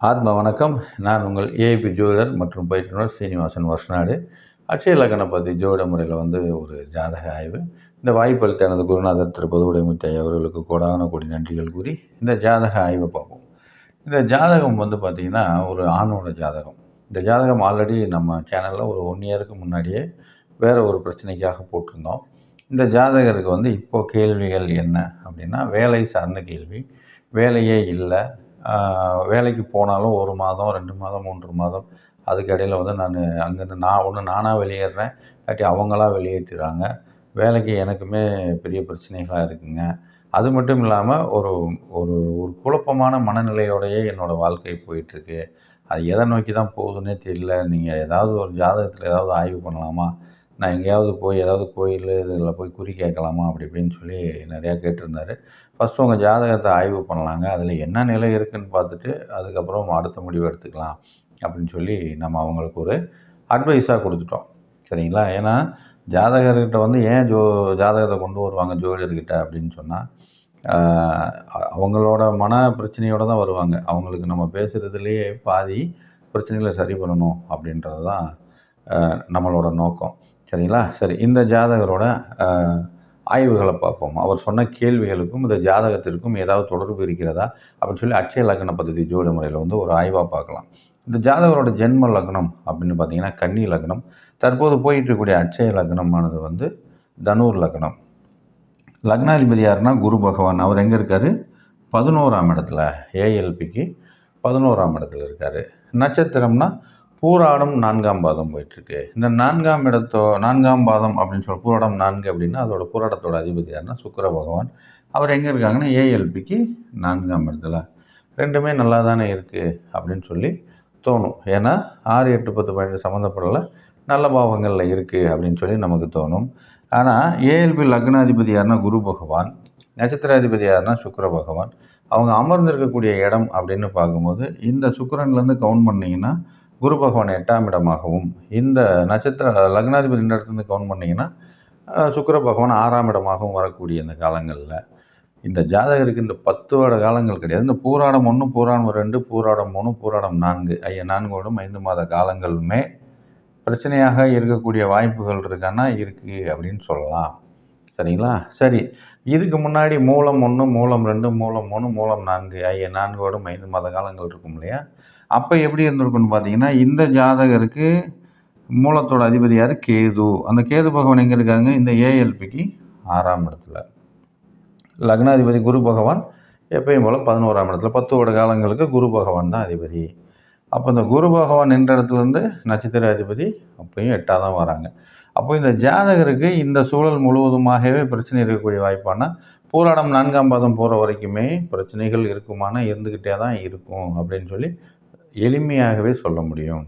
ஆத்ம வணக்கம். நான் உங்கள் ஏஐபி ஜோதிடர் மற்றும் பயிற்றுனர் சீனிவாசன் வர்ஷநாடு. அட்சய லக்கணம் பற்றி ஜோதிட முறையில் வந்து ஒரு ஜாதக ஆய்வு. இந்த வாய்ப்பளித்த எனது குருநாதர் திரு பொதுவுடைமுத்தை அவர்களுக்கு கோடான கோடி நன்றிகள் கூறி இந்த ஜாதக ஆய்வை பார்ப்போம். இந்த ஜாதகம் வந்து பார்த்திங்கன்னா ஒரு ஆணோட ஜாதகம். இந்த ஜாதகம் ஆல்ரெடி நம்ம சேனலில் ஒரு ஒன் இயருக்கு முன்னாடியே வேறு ஒரு பிரச்சனைக்காக போட்டிருந்தோம். இந்த ஜாதகருக்கு வந்து இப்போது கேள்விகள் என்ன அப்படின்னா வேலை சார்ந்த கேள்வி. வேலையே இல்லை. வேலைக்கு போனாலும் ஒரு மாதம் ரெண்டு மாதம் மூன்று மாதம் அதுக்கு இடையில் வந்து நான் அங்கேருந்து நான் ஒன்று நானாக வெளியேறேன் இல்லாட்டி அவங்களா வெளியேற்றிடுறாங்க வேலைக்கு எனக்குமே பெரிய பிரச்சனைகளாக இருக்குங்க. அது மட்டும் இல்லாமல் ஒரு ஒரு ஒரு குழப்பமான மனநிலையோடையே என்னோடய வாழ்க்கை போயிட்டுருக்கு. அது எதை நோக்கி தான் போகுதுன்னே தெரியல. நீங்கள் ஏதாவது ஒரு ஜாதகத்தில் ஏதாவது ஆய்வு பண்ணலாமா? நான் எங்கேயாவது போய் ஏதாவது கோயில் இதில் போய் குறி கேட்கலாமா அப்படி இப்படின்னு சொல்லி நிறையா கேட்டிருந்தாரு. ஃபஸ்ட்டு உங்கள் ஜாதகத்தை ஆய்வு பண்ணலாங்க. அதில் என்ன நிலை இருக்குதுன்னு பார்த்துட்டு அதுக்கப்புறம் அடுத்த முடிவு எடுத்துக்கலாம் அப்படின்னு சொல்லி நம்ம அவங்களுக்கு ஒரு அட்வைஸாக கொடுத்துட்டோம். சரிங்களா? ஏன்னா ஜாதகர்கிட்ட வந்து ஏன் ஜோ ஜாதகத்தை கொண்டு வருவாங்க ஜோதிடர்கிட்ட அப்படின்னு சொன்னால் அவங்களோட மன பிரச்சனையோடு தான் வருவாங்க. அவங்களுக்கு நம்ம பேசுகிறதுலேயே பாதி பிரச்சனைகளை சரி பண்ணணும் அப்படின்றது தான் நம்மளோட நோக்கம். சரிங்களா? சரி இந்த ஜாதகரோட ஆய்வுகளை பார்ப்போம். அவர் சொன்ன கேள்விகளுக்கும் இந்த ஜாதகத்திற்கும் ஏதாவது தொடர்பு இருக்கிறதா? அப்படின்னு சொல்லி அட்சய லக்ன பദ്ധதி ஜோடி முறையில் வந்து ஒரு ஆய்வாக பார்க்கலாம். இந்த ஜாதகரோட ஜென்ம லக்னம் அப்படின்னு பார்த்தீங்கன்னா கன்னி லக்னம். தற்போது போயிட்டு இருக்கக்கூடிய அட்சய லக்னமானது வந்து தனுர் லக்னம். லக்னாதிபதி யாருன்னா குரு பகவான். அவர் எங்கே இருக்கார்? பதினோராம் இடத்துல ஏஎல்பிக்கு பதினோராம் இடத்துல இருக்கார். நட்சத்திரம்னா பூராடம் நான்காம் பாதம் போயிட்டுருக்கு. இந்த நான்காம் இடத்தோ நான்காம் பாதம் அப்படின்னு சொல்ல பூராடம் நான்கு அப்படின்னா அதோட பூராடத்தோட அதிபதி யாருன்னா சுக்கர பகவான். அவர் எங்கே இருக்காங்கன்னா ஏஎல்பிக்கு நான்காம் இடத்துல. ரெண்டுமே நல்லா தானே இருக்குது அப்படின்னு சொல்லி தோணும். ஏன்னா ஆறு எட்டு பத்து பன்னெண்டு சம்மந்தப்படல நல்ல பாவங்களில் இருக்குது அப்படின்னு சொல்லி நமக்கு தோணும். ஆனால் ஏஎல்பி லக்னாதிபதி யாருன்னா குரு பகவான். நட்சத்திராதிபதி யாருன்னா சுக்கர பகவான். அவங்க அமர்ந்திருக்கக்கூடிய இடம் அப்படின்னு பார்க்கும்போது இந்த சுக்கரன்லேருந்து கவுண்ட் பண்ணிங்கன்னா குரு பகவான் எட்டாம் இடமாகவும் இந்த நட்சத்திர லக்னாதிபதி இடத்துலேருந்து கவுண்ட் பண்ணிங்கன்னா சுக்கர பகவான் ஆறாம் இடமாகவும் வரக்கூடிய இந்த காலங்களில். இந்த ஜாதகருக்கு இந்த பத்து வருட காலங்கள் கிடையாது. இந்த பூராடம் ஒன்று பூராடம் ரெண்டு பூராடம் மூணு பூராடம் நான்கு ஐயா நான்கோடும் ஐந்து மாத காலங்களுமே பிரச்சனையாக இருக்கக்கூடிய வாய்ப்புகள் இருக்கான்னா இருக்குது அப்படின்னு சொல்லலாம். சரிங்களா? சரி. இதுக்கு முன்னாடி மூலம் ஒன்று மூலம் ரெண்டு மூலம் மூணு மூலம் நான்கு ஐய நான்கோடும் ஐந்து மாத காலங்கள் இருக்கும் இல்லையா? அப்போ எப்படி இருந்திருக்குன்னு பார்த்தீங்கன்னா இந்த ஜாதகருக்கு மூலத்தோட அதிபதி யார்? கேது. அந்த கேது பகவான் எங்கே இருக்காங்க இந்த ஏஎல்பிக்கு ஆறாம் இடத்துல. லக்னாதிபதி குரு பகவான் எப்பயும் போல் பதினோராம் இடத்துல. பத்து வருட காலங்களுக்கு குரு பகவான் தான் அதிபதி. அப்போ இந்த குரு பகவான் நின்ற இடத்துலேருந்து நட்சத்திர அதிபதி அப்பயும் எட்டாக தான் வராங்க. அப்போ இந்த ஜாதகருக்கு இந்த சூழல் முழுவதுமாகவே பிரச்சனை இருக்கக்கூடிய வாய்ப்பானா? பூராடம் நான்காம் பாதம் போகிற வரைக்குமே பிரச்சனைகள் இருக்குமானா? இருந்துக்கிட்டே தான் இருக்கும் அப்படின்னு சொல்லி எளிமையாகவே சொல்ல முடியும்.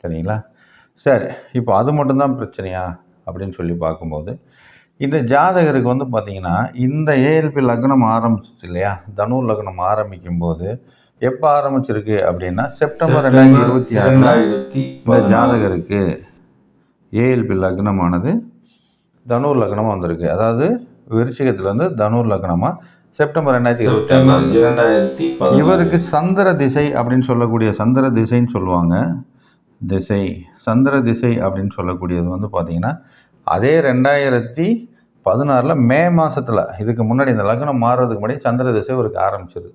சரிங்களா? சரி இப்போ அது மட்டும்தான் பிரச்சனையா? அப்படின்னு சொல்லி பார்க்கும்போது இந்த ஜாதகருக்கு வந்து பார்த்தீங்கன்னா இந்த ஏஎல்பி லக்னம் ஆரம்பிச்சிச்சு இல்லையா? தனுர் லக்னம் ஆரம்பிக்கும் போது எப்போ ஆரம்பிச்சிருக்கு அப்படின்னா செப்டம்பர் ரெண்டாயிரத்தி இருபத்தி ஆறு ரெண்டாயிரத்தி இந்த ஜாதகருக்கு ஏஎல்பி லக்னமானது தனுர் லக்னமாக வந்திருக்கு. அதாவது விருச்சிகத்துலேருந்து தனுர் லக்னமாக செப்டம்பர் ரெண்டாயிரத்தி இருபத்தி இரண்டாயிரத்தி இவருக்கு சந்திர திசை அப்படின்னு சொல்லக்கூடிய சந்திர திசைன்னு சொல்லுவாங்க. திசை சந்திர திசை அப்படின்னு சொல்லக்கூடியது வந்து பார்த்தீங்கன்னா அதே ரெண்டாயிரத்தி பதினாறில் மே மாதத்தில் இதுக்கு முன்னாடி இந்த லக்னம் மாறுறதுக்கு முன்னாடி சந்திர திசை இவருக்கு ஆரம்பிச்சிருது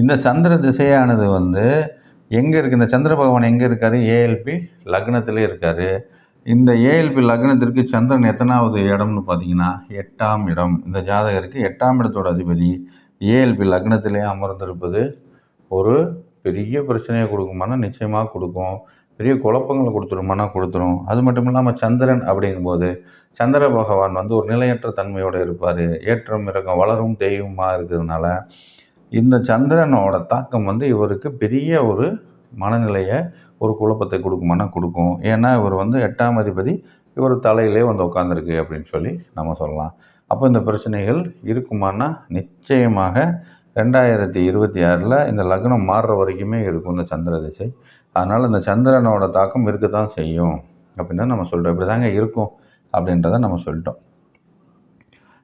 இந்த சந்திர திசையானது வந்து எங்கே இருக்குது இந்த சந்திர பகவான் எங்கே இருக்கார்? ஏஎல்பி லக்னத்திலே இருக்கார். இந்த ஏஎல்பி லக்னத்திற்கு சந்திரன் எத்தனாவது இடம்னு பார்த்தீங்கன்னா எட்டாம் இடம். இந்த ஜாதகருக்கு எட்டாம் இடத்தோட அதிபதி ஏஎல்பி லக்னத்திலே அமர்ந்திருப்பது ஒரு பெரிய பிரச்சனையை கொடுக்குமானா நிச்சயமாக கொடுக்கும். பெரிய குழப்பங்களை கொடுத்துருமானா கொடுத்துரும். அது மட்டும் இல்லாமல் சந்திரன் அப்படிங்கும்போது சந்திர பகவான் வந்து ஒரு நிலையற்ற தன்மையோடு இருப்பார். ஏற்றம் இறக்கம் வளரும் தெய்வமாக இருக்கிறதுனால இந்த சந்திரனோட தாக்கம் வந்து இவருக்கு பெரிய ஒரு மனநிலையை ஒரு குழப்பத்தை கொடுக்குமானா கொடுக்கும். ஏன்னா இவர் வந்து எட்டாம் அதிபதி இவர் தலையிலே வந்து உட்காந்துருக்கு அப்படின்னு சொல்லி நம்ம சொல்லலாம். அப்போ இந்த பிரச்சனைகள் இருக்குமானா? நிச்சயமாக ரெண்டாயிரத்தி இருபத்தி ஆறில் இந்த லக்னம் மாறுற வரைக்குமே இருக்கும் இந்த சந்திர திசை. அதனால் இந்த சந்திரனோட தாக்கம் இருக்க தான் செய்யும். அப்படின்னு நம்ம சொல்கிறோம் இப்படி தாங்க இருக்கும் அப்படின்றத நம்ம சொல்லிட்டோம்.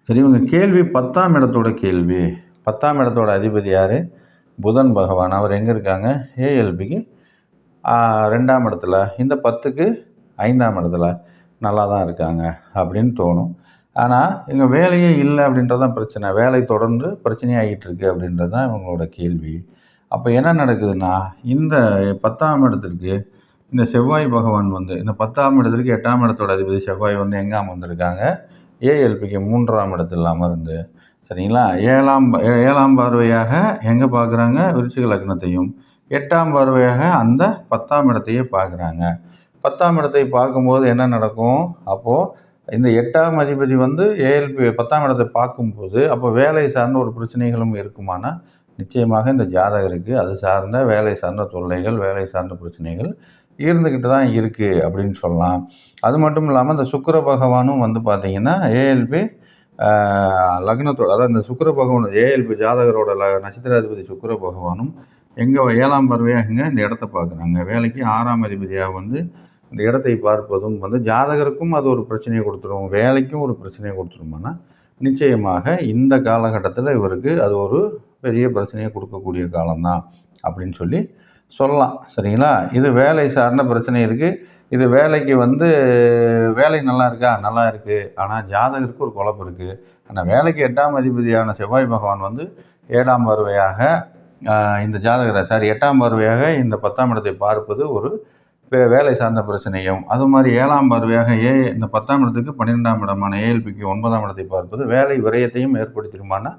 சரி இவங்க கேள்வி பத்தாம் இடத்தோட கேள்வி. பத்தாம் இடத்தோட அதிபதி யார்? புதன் பகவான். அவர் எங்கே இருக்காங்க? ஏஎல்பிக்கு ரெண்டாம் இடத்துல இந்த பத்துக்கு ஐந்தாம் இடத்துல நல்லா தான் இருக்காங்க அப்படின்னு தோணும். ஆனால் இங்கே வேலையே இல்லை அப்படின்றது தான் பிரச்சனை. வேலை தொடர்ந்து பிரச்சனையாகிட்டு இருக்கு அப்படின்றது தான் இவங்களோட கேள்வி. அப்போ என்ன நடக்குதுன்னா இந்த பத்தாம் இடத்திற்கு இந்த செவ்வாய் பகவான் வந்து இந்த பத்தாம் இடத்திற்கு எட்டாம் இடத்தோட அதிபதி செவ்வாய் வந்து எங்கே அமர்ந்திருக்காங்க? ஏஎல்பிக்கு மூன்றாம் இடத்தில் அமர்ந்து. சரிங்களா? ஏழாம் ஏழாம் பார்வையாக எங்கே பார்க்குறாங்க விருச்சிக லக்னத்தையும் எட்டாம் பார்வையாக அந்த பத்தாம் இடத்தையே பார்க்குறாங்க. பத்தாம் இடத்தை பார்க்கும்போது என்ன நடக்கும்? அப்போது இந்த எட்டாம் அதிபதி வந்து ஏஎல்பி பத்தாம் இடத்தை பார்க்கும்போது அப்போ வேலை சார்ந்த ஒரு பிரச்சனைகளும் இருக்குமானா? நிச்சயமாக இந்த ஜாதகருக்கு அது சார்ந்த வேலை சார்ந்த தொல்லைகள் வேலை சார்ந்த பிரச்சனைகள் இருந்துக்கிட்டு தான் இருக்குது அப்படின்னு சொல்லலாம். அது மட்டும் இல்லாமல் இந்த சுக்கர பகவானும் வந்து பார்த்திங்கன்னா ஏஎல்பி லக்னத்தோட அதாவது இந்த சுக்கர பகவான் ஏஎல்பி ஜாதகரோட ல நட்சத்திராதிபதி சுக்கர பகவானும் எங்கே ஏழாம் பறவையாக இந்த இடத்த பார்க்குறாங்க. வேலைக்கு ஆறாம் அதிபதியாக வந்து இந்த இடத்தை பார்ப்பதும் வந்து ஜாதகருக்கும் அது ஒரு பிரச்சனையை கொடுத்துரும் வேலைக்கும் ஒரு பிரச்சனையை கொடுத்துருமானா? நிச்சயமாக இந்த காலகட்டத்தில் இவருக்கு அது ஒரு பெரிய பிரச்சனையை கொடுக்கக்கூடிய காலம்தான் அப்படின்னு சொல்லி சொல்லலாம். சரிங்களா? இது வேலை சார்ந்த பிரச்சனை இருக்குது இது வேலைக்கு வந்து வேலை நல்லா இருக்கா? நல்லா இருக்குது ஆனால் ஜாதகருக்கு ஒரு குழப்பம் இருக்குது ஆனால் வேலைக்கு எட்டாம் அதிபதியான செவ்வாய் பகவான் வந்து ஏழாம் வருவையாக இந்த ஜாதக சாரி எட்டாம் பார்வையாக இந்த பத்தாம் இடத்தை பார்ப்பது ஒரு வேலை சார்ந்த பிரச்சனையும். அது மாதிரி ஏழாம் பார்வையாக ஏ இந்த பத்தாம் இடத்துக்கு பன்னிரெண்டாம் இடமான ஏஎல்பிக்கு ஒன்பதாம் இடத்தை பார்ப்பது வேலை விரயத்தையும் ஏற்படுத்திடுமானா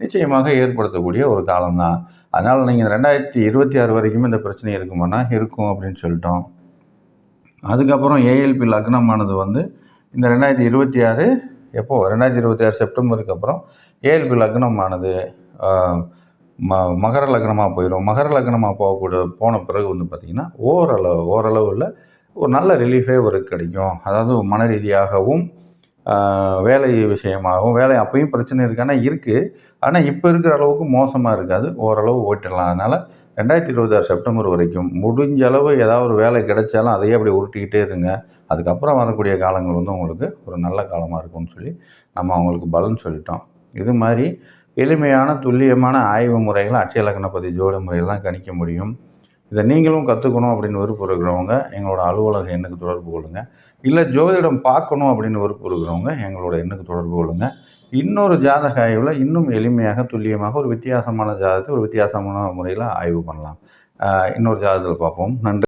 நிச்சயமாக ஏற்படுத்தக்கூடிய ஒரு காலம்தான். அதனால் நீங்கள் ரெண்டாயிரத்தி இருபத்தி ஆறு வரைக்குமே இந்த பிரச்சனை இருக்குமானா இருக்கும் அப்படின்னு சொல்லிட்டோம். அதுக்கப்புறம் ஏஎல்பி லக்னமானது வந்து இந்த ரெண்டாயிரத்தி இருபத்தி ஆறு எப்போது ரெண்டாயிரத்தி இருபத்தி ஆறு செப்டம்பருக்கு அப்புறம் ஏஎல்பி லக்னமானது. ம மகர லக்னமாக போயிடும் மகர லக்னமாக போகக்கூட போன பிறகு வந்து பார்த்திங்கன்னா ஓரளவு ஓரளவில் ஒரு நல்ல ரிலீஃபே ஒரு கிடைக்கும். அதாவது மன ரீதியாகவும் வேலை விஷயமாகவும் வேலை அப்பயும் பிரச்சனை இருக்கானா இருக்குது ஆனால் இப்போ இருக்கிற அளவுக்கு மோசமாக இருக்காது. ஓரளவு ஓட்டிடலாம். அதனால் ரெண்டாயிரத்தி இருபத்தாறு செப்டம்பர் வரைக்கும் முடிஞ்ச அளவு ஏதாவது ஒரு வேலை கிடைச்சாலும் அதையே அப்படி உருட்டிக்கிட்டே இருங்க. அதுக்கப்புறம் வரக்கூடிய காலங்கள் வந்து உங்களுக்கு ஒரு நல்ல காலமாக இருக்கும்னு சொல்லி நம்ம அவங்களுக்கு பலன் சொல்லிட்டோம். இது மாதிரி எளிமையான துல்லியமான ஆய்வு முறைகள் அட்சய லக்னப்பதி ஜோடி முறையெல்லாம் கணிக்க முடியும். இதை நீங்களும் கற்றுக்கணும் அப்படின்னு விருப்பம் இருக்கிறவங்க எங்களோட அலுவலக எண்ணுக்கு தொடர்பு கொள்ளுங்கள் இல்லை ஜோதிடம் பார்க்கணும் அப்படின்னு விருப்பம் இருக்கிறவங்க எங்களோட எண்ணுக்கு தொடர்பு கொள்ளுங்கள் இன்னொரு ஜாதக ஆய்வில் இன்னும் எளிமையாக துல்லியமாக ஒரு வித்தியாசமான ஜாதகத்தை ஒரு வித்தியாசமான முறையில் ஆய்வு பண்ணலாம். இன்னொரு ஜாதகத்தில் பார்ப்போம். நன்றி.